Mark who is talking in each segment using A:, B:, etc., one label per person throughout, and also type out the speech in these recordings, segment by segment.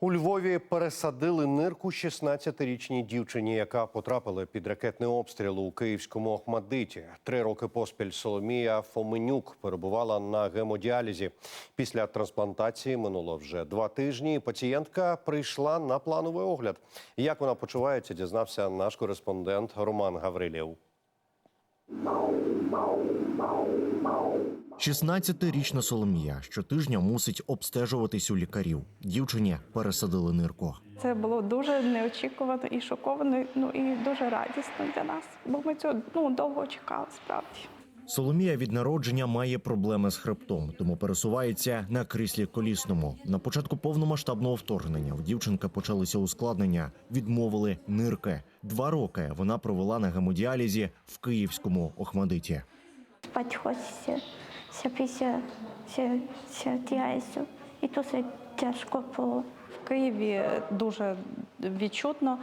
A: У Львові пересадили нирку 16-річній дівчині, яка потрапила під ракетний обстріл у київському Охмадиті. Три роки поспіль Соломія Фоменюк перебувала на гемодіалізі. Після трансплантації минуло вже два тижні. Пацієнтка прийшла на плановий огляд. Як вона почувається, дізнався наш кореспондент Роман Гаврилєв.
B: 16-річна Соломія щотижня мусить обстежуватись у лікарів. Дівчині пересадили нирку.
C: Це було дуже неочікувано і шоковано, ну і дуже радісно для нас, бо ми цього ну, довго чекали справді.
B: Соломія від народження має проблеми з хребтом, тому пересувається на кріслі колісному. На початку повномасштабного вторгнення в дівчинка почалися ускладнення, відмовили нирки. Два роки вона провела на гемодіалізі в київському Охмадиті.
D: Спать хочеться, після діяльцю. І дуже тяжко було.
C: В Києві дуже відчутно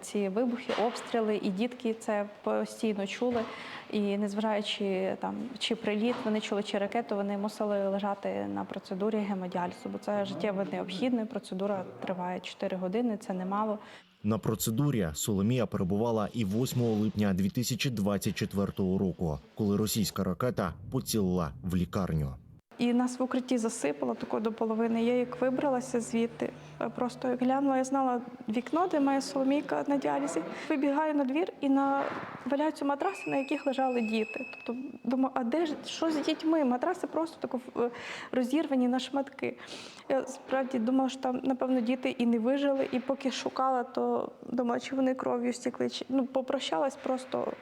C: ці вибухи, обстріли, і дітки це постійно чули. І незважаючи там чи приліт, вони чули чи ракету, вони мусили лежати на процедурі гемодіалізу, бо це життєво необхідно. Процедура триває 4 години, це немало.
B: На процедурі Соломія перебувала і 8 липня 2024 року, коли російська ракета поцілила в лікарню.
C: І нас в укритті засипало тако до половини. Я як вибралася звідти, е, просто глянула, я знала вікно, де моя соломійка на діалізі. Вибігаю на двір і на валяються матраси, на яких лежали діти. Тобто думаю, а де ж що з дітьми? Матраси просто тако е, розірвані на шматки. Я справді думала, що там, напевно, діти і не вижили, і поки шукала, то думала, чи вони кров'ю стікли. Чи... Ну, попрощалась просто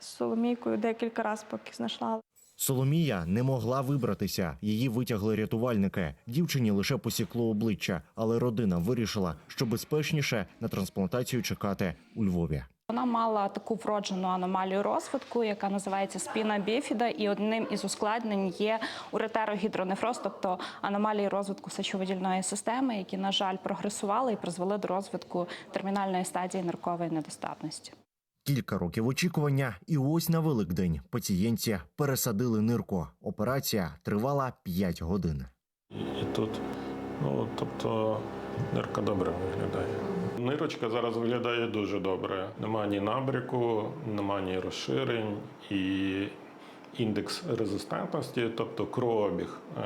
C: з Соломійкою декілька разів, поки знайшла.
B: Соломія не могла вибратися. Її витягли рятувальники. Дівчині лише посікло обличчя, але родина вирішила, що безпечніше на трансплантацію чекати у Львові.
E: Вона мала таку вроджену аномалію розвитку, яка називається спіна біфіда, і одним із ускладнень є уретерогідронефроз, тобто аномалії розвитку сечовидільної системи, які, на жаль, прогресували і призвели до розвитку термінальної стадії ниркової недостатності.
B: Кілька років очікування, і ось на Великдень пацієнтці пересадили нирку. Операція тривала 5 годин.
F: І тут, ну тобто, нирка добре виглядає. Нирочка зараз виглядає дуже добре. Нема ні набряку, нема ні розширень і індекс резистентності, тобто кровообіг е,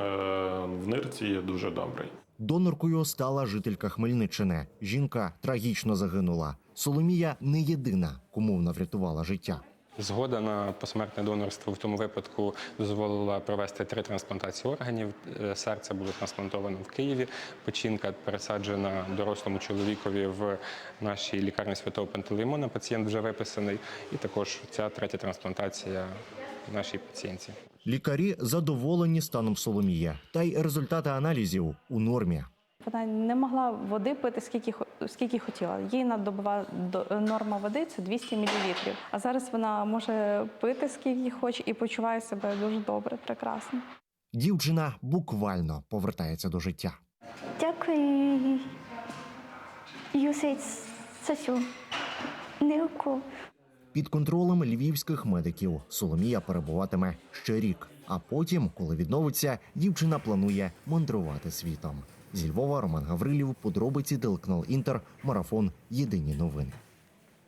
F: в нирці є дуже добрий.
B: Доноркою стала жителька Хмельниччини. Жінка трагічно загинула. Соломія не єдина, кому вона врятувала життя.
G: Згода на посмертне донорство в тому випадку дозволила провести три трансплантації органів. Е, Серце було трансплантовано в Києві. Печінка пересаджена дорослому чоловікові в нашій лікарні святого Пантелеймона. Пацієнт вже виписаний. І також ця третя трансплантація нашій пацієнтці.
B: Лікарі задоволені станом Соломія, та й результати аналізів у нормі.
C: Вона не могла води пити скільки хо- скільки хотіла. Їй надобова до- норма води це 200 мл. А зараз вона може пити скільки хоче і почуває себе дуже добре, прекрасно.
B: Дівчина буквально повертається до життя.
D: Дякую, Юсей, за цю нирку.
B: Під контролем львівських медиків Соломія перебуватиме ще рік. А потім, коли відновиться, дівчина планує мандрувати світом. Зі Львова Роман Гаврилів, подробиці телеканал Інтер, марафон Єдині новини.